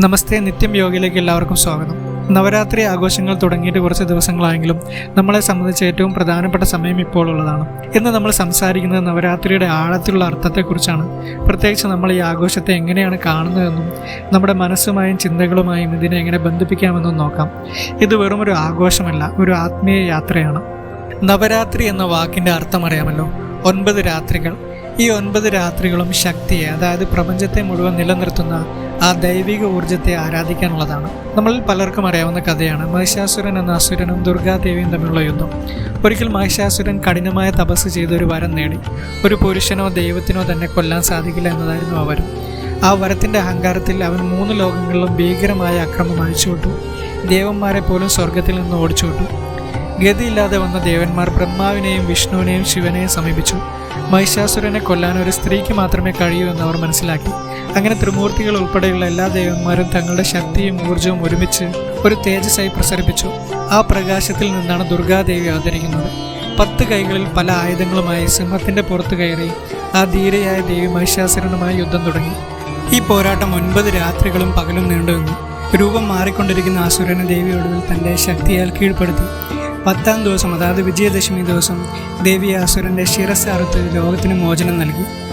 നമസ്തേ നിത്യം യോഗയിലേക്ക് എല്ലാവർക്കും സ്വാഗതം. നവരാത്രി ആഘോഷങ്ങൾ തുടങ്ങിയിട്ട് കുറച്ച് ദിവസങ്ങളായെങ്കിലും നമ്മളെ സംബന്ധിച്ച് ഏറ്റവും പ്രധാനപ്പെട്ട സമയം ഇപ്പോൾ ഉള്ളതാണ്. ഇന്ന് നമ്മൾ സംസാരിക്കുന്നത് നവരാത്രിയുടെ ആഴത്തിലുള്ള അർത്ഥത്തെക്കുറിച്ചാണ്. പ്രത്യേകിച്ച് നമ്മൾ ഈ ആഘോഷത്തെ എങ്ങനെയാണ് കാണുന്നതെന്നും നമ്മുടെ മനസ്സുമായും ചിന്തകളുമായും ഇതിനെ എങ്ങനെ ബന്ധിപ്പിക്കാമെന്നും നോക്കാം. ഇത് വെറും ഒരു ആഘോഷമല്ല ഒരു ആത്മീയ യാത്രയാണ്. നവരാത്രി എന്ന വാക്കിന്റെ അർത്ഥം അറിയാമല്ലോ. ഒൻപത് രാത്രികൾ. ഈ ഒൻപത് രാത്രികളും ശക്തിയെ അതായത് പ്രപഞ്ചത്തെ മുഴുവൻ നിലനിർത്തുന്ന ആ ദൈവിക ഊർജത്തെ ആരാധിക്കാനുള്ളതാണ്. നമ്മളിൽ പലർക്കും അറിയാവുന്ന കഥയാണ്. മഹിഷാസുരൻ എന്ന അസുരനും ദുർഗാദേവിയും തമ്മിലുള്ള യുദ്ധം. ഒരിക്കൽ മഹിഷാസുരൻ കഠിനമായ തപസ് ചെയ്ത് ഒരു വരം നേടി. ഒരു പുരുഷനോ ദൈവത്തിനോ തന്നെ കൊല്ലാൻ സാധിക്കില്ല എന്നതായിരുന്നു ആ വരം. ആ വരത്തിന്റെ അഹങ്കാരത്തിൽ അവൻ മൂന്ന് ലോകങ്ങളിലും ഭീകരമായ അക്രമം അഴിച്ചുവിട്ടു. ദേവന്മാരെ പോലും സ്വർഗത്തിൽ നിന്ന് ഓടിച്ചുവിട്ടു. ഗതിയില്ലാതെ വന്ന ദേവന്മാർ ബ്രഹ്മാവിനെയും വിഷ്ണുവിനെയും ശിവനെയും സമീപിച്ചു. മഹിഷാസുരനെ കൊല്ലാൻ ഒരു സ്ത്രീക്ക് മാത്രമേ കഴിയൂ എന്ന് അവർ മനസ്സിലാക്കി. അങ്ങനെ ത്രിമൂർത്തികൾ ഉൾപ്പെടെയുള്ള എല്ലാ ദേവന്മാരും തങ്ങളുടെ ശക്തിയും ഊർജവും ഒരുമിച്ച് ഒരു തേജസ്സായി പ്രസരിപ്പിച്ചു. ആ പ്രകാശത്തിൽ നിന്നാണ് ദുർഗാദേവി അവതരിക്കുന്നത്. പത്ത് കൈകളിൽ പല ആയുധങ്ങളുമായി സിംഹത്തിന്റെ പുറത്ത് കയറി ആ ധീരയായ ദേവി മഹിഷാസുരനുമായി യുദ്ധം തുടങ്ങി. ഈ പോരാട്ടം ഒൻപത് രാത്രികളും പകലും നീണ്ടുവന്നു രൂപം മാറിക്കൊണ്ടിരിക്കുന്ന അസുരനെ ദേവി ഒടുവിൽ ശക്തിയാൽ കീഴ്പ്പെടുത്തി. പത്താം ദിവസം അതായത് വിജയദശമി ദിവസം ദേവി അസുരന്റെ ശിരസ് അറുത്ത് ലോകത്തിന് മോചനം നൽകി.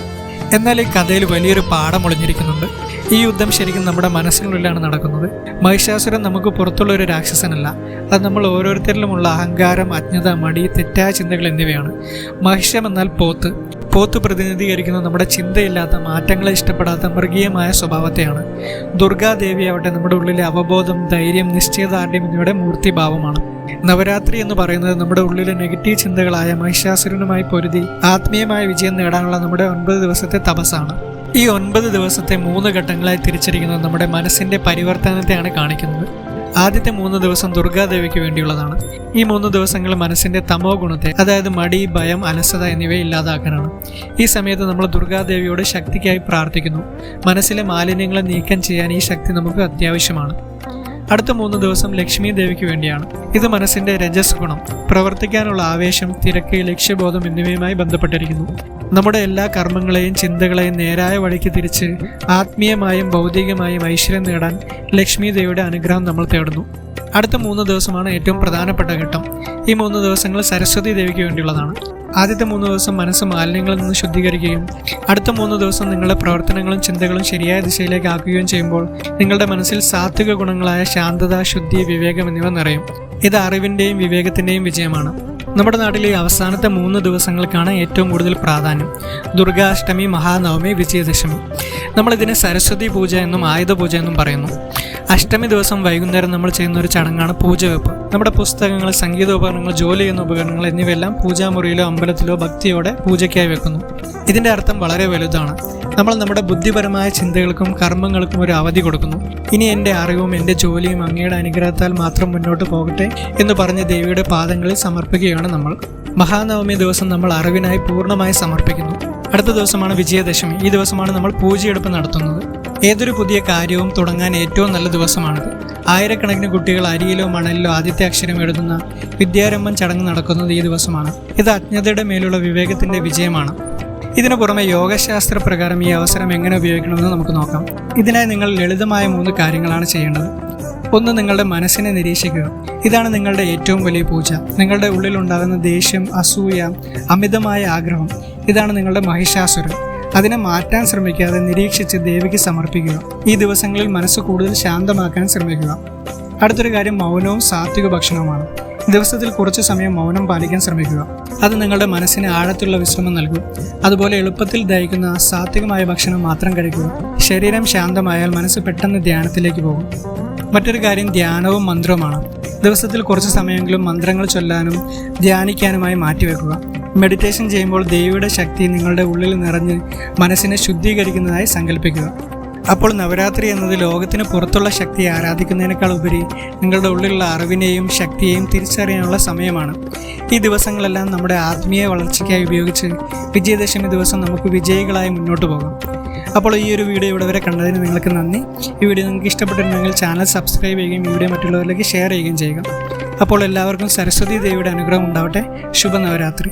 എന്നാൽ ഈ കഥയിൽ വലിയൊരു പാഠം ഒളിഞ്ഞിരിക്കുന്നുണ്ട്. ഈ യുദ്ധം ശരിക്കും നമ്മുടെ മനസ്സിനുള്ളിലാണ് നടക്കുന്നത്. മഹിഷാസുരൻ നമുക്ക് പുറത്തുള്ള ഒരു രാക്ഷസനല്ല. അത് നമ്മൾ ഓരോരുത്തരിലുമുള്ള അഹങ്കാരം അജ്ഞത മടി തെറ്റായ ചിന്തകൾ എന്നിവയാണ്. മഹിഷം എന്നാൽ പോത്ത്. പോത്ത് പ്രതിനിധീകരിക്കുന്ന നമ്മുടെ ചിന്തയില്ലാത്ത മാറ്റങ്ങളെ ഇഷ്ടപ്പെടാത്ത മൃഗീയമായ സ്വഭാവത്തെയാണ്. ദുർഗാദേവി ആവട്ടെ നമ്മുടെ ഉള്ളിലെ അവബോധം ധൈര്യം നിശ്ചയദാർഢ്യം എന്നിവയുടെ മൂർത്തിഭാവമാണ്. നവരാത്രി എന്ന് പറയുന്നത് നമ്മുടെ ഉള്ളിലെ നെഗറ്റീവ് ചിന്തകളായ മഹിഷാസുരനുമായി പൊരുതി ആത്മീയമായ വിജയം നേടാനുള്ള നമ്മുടെ ഒൻപത് ദിവസത്തെ തപസ്സാണ്. ഈ ഒൻപത് ദിവസത്തെ മൂന്ന് ഘട്ടങ്ങളായി തിരിച്ചിരിക്കുന്നത് നമ്മുടെ മനസ്സിന്റെ പരിവർത്തനത്തെയാണ് കാണിക്കുന്നത്. ആദ്യത്തെ മൂന്ന് ദിവസം ദുർഗാദേവിക്ക് വേണ്ടിയുള്ളതാണ്. ഈ മൂന്ന് ദിവസങ്ങൾ മനസ്സിന്റെ തമോ ഗുണത്തെ അതായത് മടി ഭയം അലസത എന്നിവ ഇല്ലാതാക്കാനാണ്. ഈ സമയത്ത് നമ്മൾ ദുർഗാദേവിയോട് ശക്തിക്കായി പ്രാർത്ഥിക്കുന്നു. മനസ്സിലെ മാലിന്യങ്ങളെ നീക്കം ചെയ്യാൻ ഈ ശക്തി നമുക്ക് അത്യാവശ്യമാണ്. അടുത്ത മൂന്ന് ദിവസം ലക്ഷ്മി ദേവിക്ക് വേണ്ടിയാണ്. ഇത് മനസ്സിന്റെ രജസ് ഗുണം പ്രവർത്തിക്കാനുള്ള ആവേശം തിരക്ക് ലക്ഷ്യബോധം എന്നിവയുമായി ബന്ധപ്പെട്ടിരിക്കുന്നു. നമ്മുടെ എല്ലാ കർമ്മങ്ങളെയും ചിന്തകളെയും നേരായ വഴിക്ക് തിരിച്ച് ആത്മീയമായും ഭൗതികമായും ഐശ്വര്യം നേടാൻ ലക്ഷ്മി ദേവിയുടെ അനുഗ്രഹം നമ്മൾ തേടുന്നു. അടുത്ത മൂന്ന് ദിവസമാണ് ഏറ്റവും പ്രധാനപ്പെട്ട ഘട്ടം. ഈ മൂന്ന് ദിവസങ്ങൾ സരസ്വതി ദേവിക്ക് വേണ്ടിയുള്ളതാണ്. ആദ്യത്തെ മൂന്ന് ദിവസം മനസ്സ് മാലിന്യങ്ങളിൽ നിന്ന് ശുദ്ധീകരിക്കുകയും അടുത്ത മൂന്ന് ദിവസം നിങ്ങളുടെ പ്രവർത്തനങ്ങളും ചിന്തകളും ശരിയായ ദിശയിലേക്ക് ആക്കുകയും ചെയ്യുമ്പോൾ നിങ്ങളുടെ മനസ്സിൽ സാത്വിക ഗുണങ്ങളായ ശാന്തത ശുദ്ധി വിവേകം എന്നിവ നിറയും. ഇത് അറിവിന്റെയും വിവേകത്തിന്റെയും വിജയമാണ്. നമ്മുടെ നാട്ടിലെ അവസാനത്തെ മൂന്ന് ദിവസങ്ങൾക്കാണ് ഏറ്റവും കൂടുതൽ പ്രാധാന്യം. ദുർഗാഷ്ടമി മഹാനവമി വിജയദശമി. നമ്മളിതിനെ സരസ്വതി പൂജ എന്നും ആയുധ പൂജ എന്നും പറയുന്നു. അഷ്ടമി ദിവസം വൈകുന്നേരം നമ്മൾ ചെയ്യുന്ന ഒരു ചടങ്ങാണ് പൂജവെപ്പ്. നമ്മുടെ പുസ്തകങ്ങൾ സംഗീതോപകരണങ്ങൾ ജോലി ചെയ്യുന്ന ഉപകരണങ്ങൾ എന്നിവയെല്ലാം പൂജാമുറിയിലോ അമ്പലത്തിലോ ഭക്തിയോടെ പൂജയ്ക്കായി വെക്കുന്നു. ഇതിന്റെ അർത്ഥം വളരെ വലുതാണ്. നമ്മൾ നമ്മുടെ ബുദ്ധിപരമായ ചിന്തകൾക്കും കർമ്മങ്ങൾക്കും ഒരു അവധി കൊടുക്കുന്നു. ഇനി എന്റെ അറിവും എന്റെ ജോലിയും അങ്ങയുടെ അനുഗ്രഹത്താൽ മാത്രം മുന്നോട്ട് പോകട്ടെ എന്ന് പറഞ്ഞ് ദേവിയുടെ പാദങ്ങളിൽ സമർപ്പിക്കുകയാണ് നമ്മൾ. മഹാനവമി ദിവസം നമ്മൾ അറിവിനായി പൂർണമായി സമർപ്പിക്കുന്നു. അടുത്ത ദിവസമാണ് വിജയദശമി. ഈ ദിവസമാണ് നമ്മൾ പൂജയെടുപ്പ് നടത്തുന്നത്. ഏതൊരു പുതിയ കാര്യവും തുടങ്ങാൻ ഏറ്റവും നല്ല ദിവസമാണിത്. ആയിരക്കണക്കിന് കുട്ടികൾ അരിയിലോ മണലിലോ ആദ്യത്തെ അക്ഷരം എഴുതുന്ന വിദ്യാരംഭം ചടങ്ങ് നടക്കുന്നത് ഈ ദിവസമാണ്. ഇത് അജ്ഞതയുടെ മേലുള്ള വിവേകത്തിന്റെ വിജയമാണ്. ഇതിനു പുറമെ യോഗശാസ്ത്ര പ്രകാരം ഈ അവസരം എങ്ങനെ ഉപയോഗിക്കണമെന്ന് നമുക്ക് നോക്കാം. ഇതിനായി നിങ്ങൾ ലളിതമായ മൂന്ന് കാര്യങ്ങളാണ് ചെയ്യേണ്ടത്. ഒന്ന് നിങ്ങളുടെ മനസ്സിനെ നിരീക്ഷിക്കുക. ഇതാണ് നിങ്ങളുടെ ഏറ്റവും വലിയ പൂജ. നിങ്ങളുടെ ഉള്ളിലുണ്ടാകുന്ന ദേഷ്യം അസൂയ അമിതമായ ആഗ്രഹം. ഇതാണ് നിങ്ങളുടെ മഹിഷാസുരൻ. അതിനെ മാറ്റാൻ ശ്രമിക്കാതെ നിരീക്ഷിച്ച് ദേവിക്ക് സമർപ്പിക്കുക. ഈ ദിവസങ്ങളിൽ മനസ്സ് കൂടുതൽ ശാന്തമാക്കാൻ ശ്രമിക്കുക. അടുത്തൊരു കാര്യം മൗനവും സാത്വിക ഭക്ഷണവുമാണ്. ദിവസത്തിൽ കുറച്ച് സമയം മൗനം പാലിക്കാൻ ശ്രമിക്കുക. അത് നിങ്ങളുടെ മനസ്സിന് ആഴത്തിലുള്ള വിശ്രമം നൽകും. അതുപോലെ എളുപ്പത്തിൽ ദഹിക്കുന്ന സാത്വികമായ ഭക്ഷണം മാത്രം കഴിക്കുക. ശരീരം ശാന്തമായാൽ മനസ്സ് പെട്ടെന്ന് ധ്യാനത്തിലേക്ക് പോകും. മറ്റൊരു കാര്യം ധ്യാനവും മന്ത്രവുമാണ്. ദിവസത്തിൽ കുറച്ച് സമയമെങ്കിലും മന്ത്രങ്ങൾ ചൊല്ലാനും ധ്യാനിക്കാനുമായി മാറ്റിവെക്കുക. മെഡിറ്റേഷൻ ചെയ്യുമ്പോൾ ദേവിയുടെ ശക്തി നിങ്ങളുടെ ഉള്ളിൽ നിറഞ്ഞ് മനസ്സിനെ ശുദ്ധീകരിക്കുന്നതായി സങ്കല്പിക്കുക. അപ്പോൾ നവരാത്രി എന്നത് ലോകത്തിന് പുറത്തുള്ള ശക്തിയെ ആരാധിക്കുന്നതിനേക്കാൾ ഉപരി നിങ്ങളുടെ ഉള്ളിലുള്ള അറിവിനെയും ശക്തിയെയും തിരിച്ചറിയാനുള്ള സമയമാണ്. ഈ ദിവസങ്ങളെല്ലാം നമ്മുടെ ആത്മീയ വളർച്ചയ്ക്കായി ഉപയോഗിച്ച് വിജയദശമി ദിവസം നമുക്ക് വിജയികളായി മുന്നോട്ട് പോകാം. അപ്പോൾ ഈ ഒരു വീഡിയോ ഇവിടെ വരെ കണ്ടതിന് നിങ്ങൾക്ക് നന്ദി. ഈ വീഡിയോ നിങ്ങൾക്ക് ഇഷ്ടപ്പെട്ടിട്ടുണ്ടെങ്കിൽ ചാനൽ സബ്സ്ക്രൈബ് ചെയ്യുകയും വീഡിയോ മറ്റുള്ളവരിലേക്ക് ഷെയർ ചെയ്യുകയും ചെയ്യുക. അപ്പോൾ എല്ലാവർക്കും സരസ്വതി ദേവിയുടെ അനുഗ്രഹം ഉണ്ടാവട്ടെ. ശുഭ നവരാത്രി